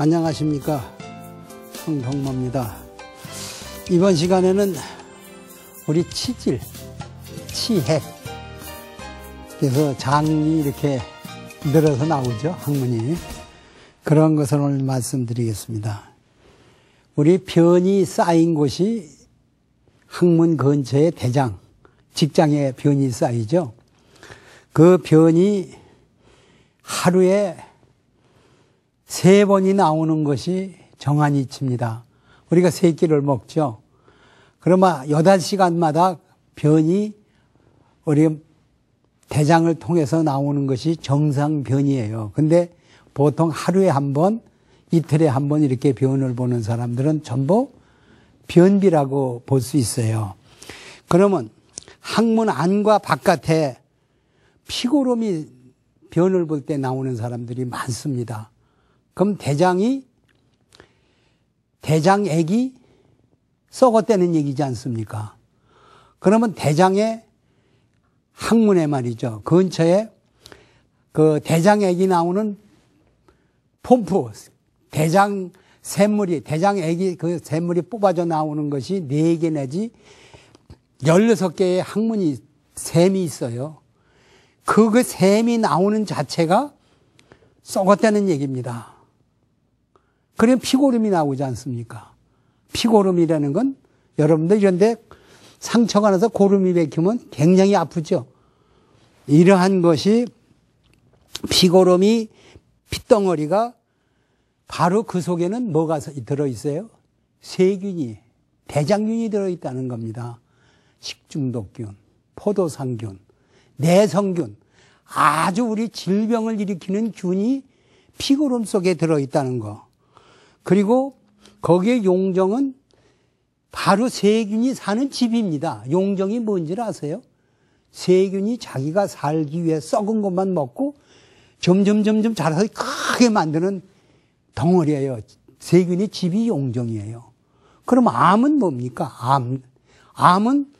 안녕하십니까. 성동모입니다. 이번 시간에는 우리 치질, 치핵. 그래서 장이 이렇게 늘어서 나오죠. 학문이. 그런 것을 오늘 말씀드리겠습니다. 우리 변이 쌓인 곳이 학문 근처의 대장, 직장에 변이 쌓이죠. 그 변이 하루에 세 번이 나오는 것이 정한이치입니다. 우리가 세 끼를 먹죠. 그러면 여덟 시간마다 변이 우리 대장을 통해서 나오는 것이 정상 변이에요. 근데 보통 하루에 한 번, 이틀에 한 번 이렇게 변을 보는 사람들은 전부 변비라고 볼 수 있어요. 그러면 항문 안과 바깥에 피고름이 변을 볼 때 나오는 사람들이 많습니다. 그럼 대장이 대장액이 썩었다는 얘기지 않습니까? 그러면 대장의 항문에 말이죠. 근처에 그 대장액이 나오는 폼프, 대장 샘물이, 대장액이 그 샘물이 뽑아져 나오는 것이 4개 내지 16개의 항문이, 샘이 있어요. 그, 그 샘이 나오는 자체가 썩었다는 얘기입니다. 그럼 피고름이 나오지 않습니까? 피고름이라는 건 여러분들 이런데 상처가 나서 고름이 bek히면 굉장히 아프죠. 이러한 것이 피고름이 핏덩어리가 바로 그 속에는 뭐가 들어있어요? 세균이, 대장균이 들어있다는 겁니다. 식중독균, 포도상균, 내성균, 아주 우리 질병을 일으키는 균이 피고름 속에 들어있다는 거. 그리고 거기에 용정은 바로 세균이 사는 집입니다. 용정이 뭔지를 아세요? 세균이 자기가 살기 위해 썩은 것만 먹고 점점 점점 자라서 크게 만드는 덩어리예요. 세균이 집이 용정이에요. 그럼 암은 뭡니까? 암. 암은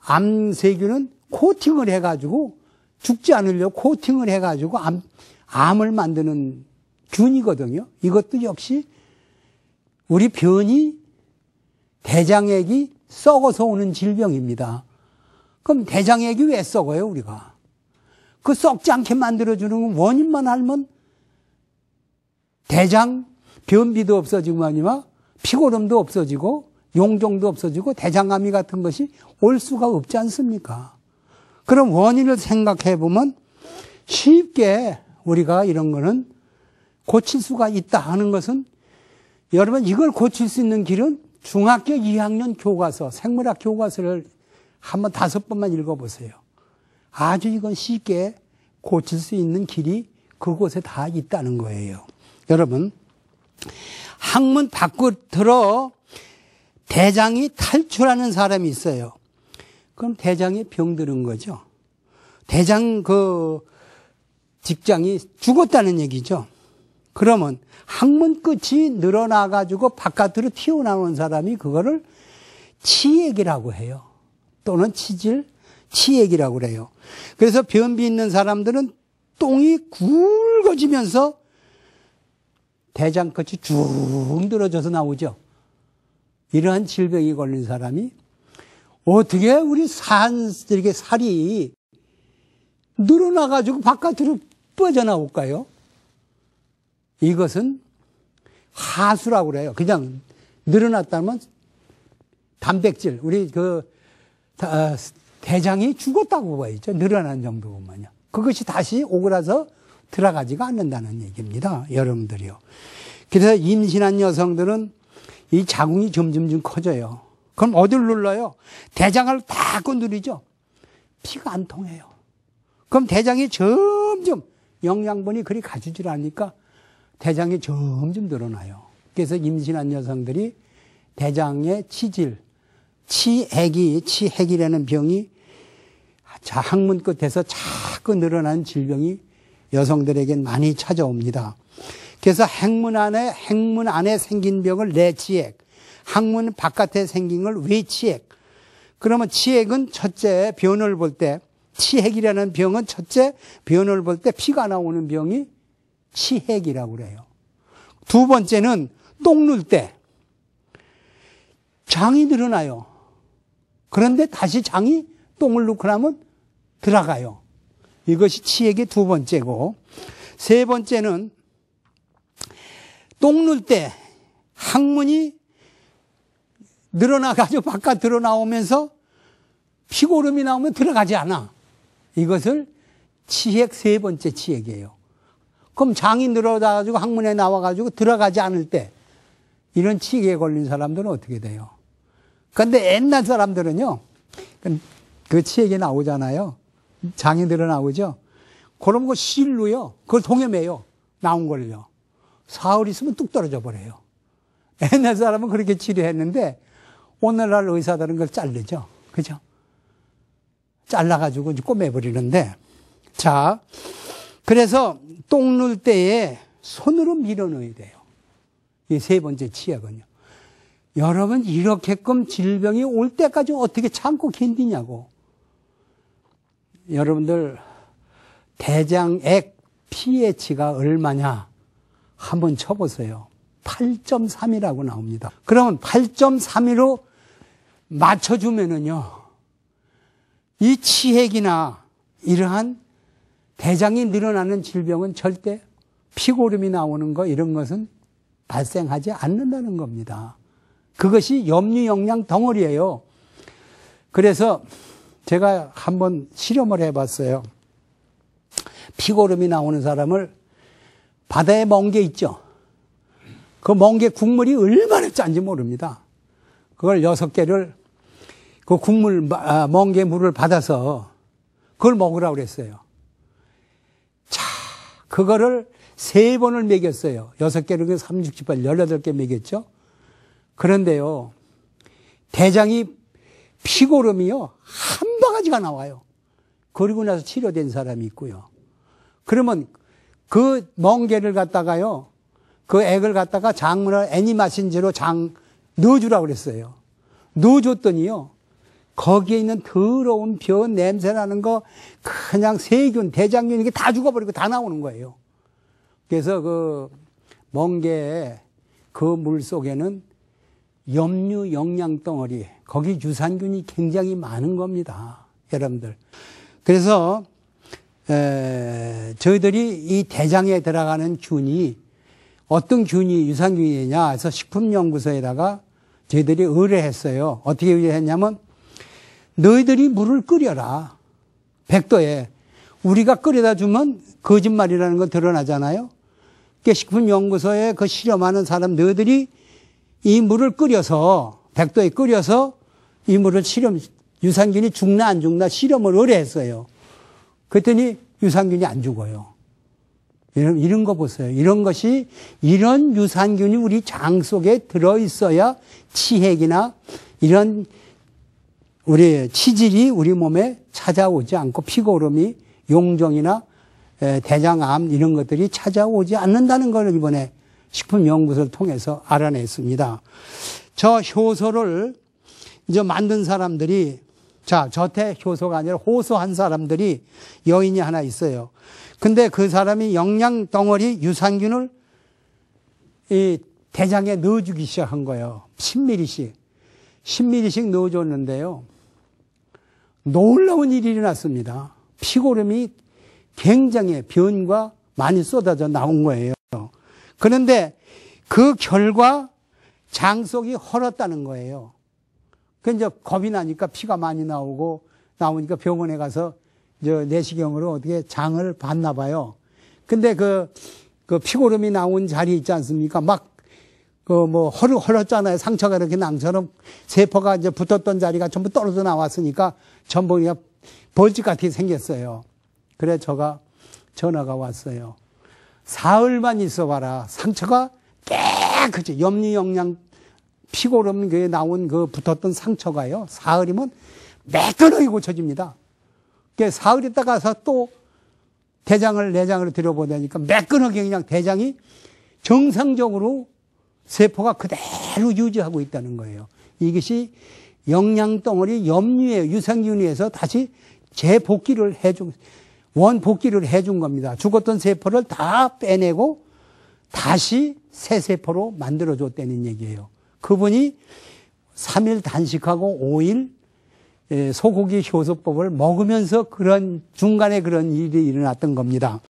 암 세균은 코팅을 해가지고 죽지 않으려고 코팅을 해가지고 암, 암을 만드는 균이거든요. 이것도 역시 우리 변이 대장액이 썩어서 오는 질병입니다. 그럼 대장액이 왜 썩어요, 우리가? 그 썩지 않게 만들어주는 원인만 알면 대장 변비도 없어지고 아니면 피고름도 없어지고 용종도 없어지고 대장암이 같은 것이 올 수가 없지 않습니까? 그럼 원인을 생각해 보면 쉽게 우리가 이런 거는 고칠 수가 있다 하는 것은 여러분 이걸 고칠 수 있는 길은 중학교 2학년 교과서, 생물학 교과서를 한번 다섯 번만 읽어보세요. 아주 이건 쉽게 고칠 수 있는 길이 그곳에 다 있다는 거예요. 여러분, 학문 밖으로 대장이 탈출하는 사람이 있어요. 그럼 대장이 병드는 거죠. 대장 그 직장이 죽었다는 얘기죠. 그러면 항문 끝이 늘어나 가지고 바깥으로 튀어나오는 사람이 그거를 치액이라고 해요. 또는 치질, 치액이라고 그래요. 그래서 변비 있는 사람들은 똥이 굵어지면서 대장 끝이 쭉 늘어져서 나오죠. 이러한 질병이 걸린 사람이 어떻게 우리 산, 이렇게 살이 늘어나가지고 바깥으로 뻗어나올까요? 이것은 하수라고 그래요. 그냥 늘어났다면 단백질, 우리 그, 어, 대장이 죽었다고 봐야죠. 늘어난 정도만요. 그것이 다시 오그라서 들어가지가 않는다는 얘기입니다. 여러분들이요. 그래서 임신한 여성들은 이 자궁이 점점 좀 커져요. 그럼 어딜 눌러요? 대장을 다 건드리죠. 피가 안 통해요. 그럼 대장이 점점 영양분이 그리 가주질 않으니까 대장이 점점 늘어나요. 그래서 임신한 여성들이 대장의 치질, 치핵이, 치핵이라는 병이 자, 항문 끝에서 자꾸 늘어난 질병이 여성들에겐 많이 찾아옵니다. 그래서 항문 안에, 항문 안에 생긴 병을 내치액, 항문 바깥에 생긴 걸 외치액. 그러면 치액은 첫째 변을 볼 때, 치핵이라는 병은 첫째 변을 볼 때 피가 나오는 병이 치핵이라고 그래요. 두 번째는 똥눌 때 장이 늘어나요. 그런데 다시 장이 똥을 넣고 나면 들어가요. 이것이 치액의 두 번째고 세 번째는 똥눌 때 항문이 늘어나가지고 바깥 들어 나오면서 피고름이 나오면 들어가지 않아. 이것을 치액 세 번째 치액이에요. 그럼 장이 늘어나가지고 항문에 나와가지고 들어가지 않을 때 이런 치액에 걸린 사람들은 어떻게 돼요? 그런데 옛날 사람들은요, 그 치액이 나오잖아요. 장이 늘어나오죠. 그런 거 실로요. 그걸 동해매요. 나온 걸요. 사흘 있으면 뚝 떨어져 버려요. 옛날 사람은 그렇게 치료했는데 오늘날 의사들은 그걸 자르죠. 그죠? 잘라가지고 꼬매버리는데. 자, 그래서 똥 눌 때에 손으로 밀어 넣어야 돼요. 이 세 번째 치약은요. 여러분, 이렇게끔 질병이 올 때까지 어떻게 참고 견디냐고. 여러분들, 대장액 pH가 얼마냐? 한번 쳐보세요. 8.3이라고 나옵니다. 그러면 8.3으로 맞춰주면은요, 이 치핵이나 이러한 대장이 늘어나는 질병은 절대 피고름이 나오는 거 이런 것은 발생하지 않는다는 겁니다. 그것이 염류 영양 덩어리예요. 그래서 제가 한번 실험을 해봤어요. 피고름이 나오는 사람을 바다에 멍게 있죠. 그 멍게 국물이 얼마나 짠지 모릅니다. 그걸 여섯 개를 그 국물, 아, 멍게 물을 받아서 그걸 먹으라고 그랬어요. 자, 그거를 세 번을 먹였어요. 여섯 개를 30, 8, 18개 먹였죠. 그런데요, 대장이 피고름이요, 한 바가지가 나와요. 그리고 나서 치료된 사람이 있고요. 그러면 그 멍게를 갖다가요, 그 액을 갖다가 장문을 애니마신지로 장 넣어주라고 그랬어요. 넣어줬더니요, 거기에 있는 더러운 변 냄새 나는 거 그냥 세균, 대장균 이게 다 죽어버리고 다 나오는 거예요. 그래서 그 멍게 그 물 속에는 염류 영양 덩어리, 거기 유산균이 굉장히 많은 겁니다. 여러분들. 그래서 에, 저희들이 이 대장에 들어가는 균이 어떤 균이 유산균이냐 해서 식품연구소에다가 저희들이 의뢰했어요. 어떻게 의뢰했냐면 너희들이 물을 끓여라. 백도에. 우리가 끓여다 주면 거짓말이라는 건 드러나잖아요. 식품연구소에 그 실험하는 사람 너희들이 이 물을 끓여서 백도에 끓여서 이 물을 실험 유산균이 죽나 안 죽나 실험을 의뢰했어요. 그랬더니 유산균이 안 죽어요. 이런, 이런 거 보세요. 이런 것이, 이런 유산균이 우리 장 속에 들어 있어야 치핵이나 이런 우리 치질이 우리 몸에 찾아오지 않고 피고름이 용종이나 대장암 이런 것들이 찾아오지 않는다는 걸 이번에 식품연구소를 통해서 알아냈습니다. 저 효소를 이제 만든 사람들이 자, 저태 효소가 아니라 호소한 사람들이 여인이 하나 있어요. 근데 그 사람이 영양 덩어리 유산균을 이 대장에 넣어주기 시작한 거예요. 10ml씩. 10ml씩 넣어줬는데요. 놀라운 일이 일어났습니다. 피고름이 굉장히 변과 많이 쏟아져 나온 거예요. 그런데 그 결과 장 속이 헐었다는 거예요. 그 이제 겁이 나니까 피가 많이 나오고 나오니까 병원에 가서 저 내시경으로 어떻게 장을 봤나 봐요. 근데 그, 그 피고름이 나온 자리 있지 않습니까? 막, 그 뭐, 헐, 헐었잖아요. 상처가 이렇게 낭처럼 세포가 이제 붙었던 자리가 전부 떨어져 나왔으니까 전부 그냥 벌집 같게 생겼어요. 그래, 저가 전화가 왔어요. 사흘만 있어 봐라. 상처가 깨끗이 염리 영양 피고름 그 나온 그 붙었던 상처가요. 사흘이면 매끈하게 고쳐집니다. 그 사흘 있다 가서 또 대장을 내장으로 들여보내니까 매끈하게 그냥 대장이 정상적으로 세포가 그대로 유지하고 있다는 거예요. 이것이 영양덩어리 염류의 유산균에서 다시 재복귀를 해준, 원복귀를 해준 겁니다. 죽었던 세포를 다 빼내고 다시 새 세포로 만들어줬다는 얘기예요. 그분이 3일 단식하고 5일 소고기 효소법을 먹으면서 그런 중간에 그런 일이 일어났던 겁니다.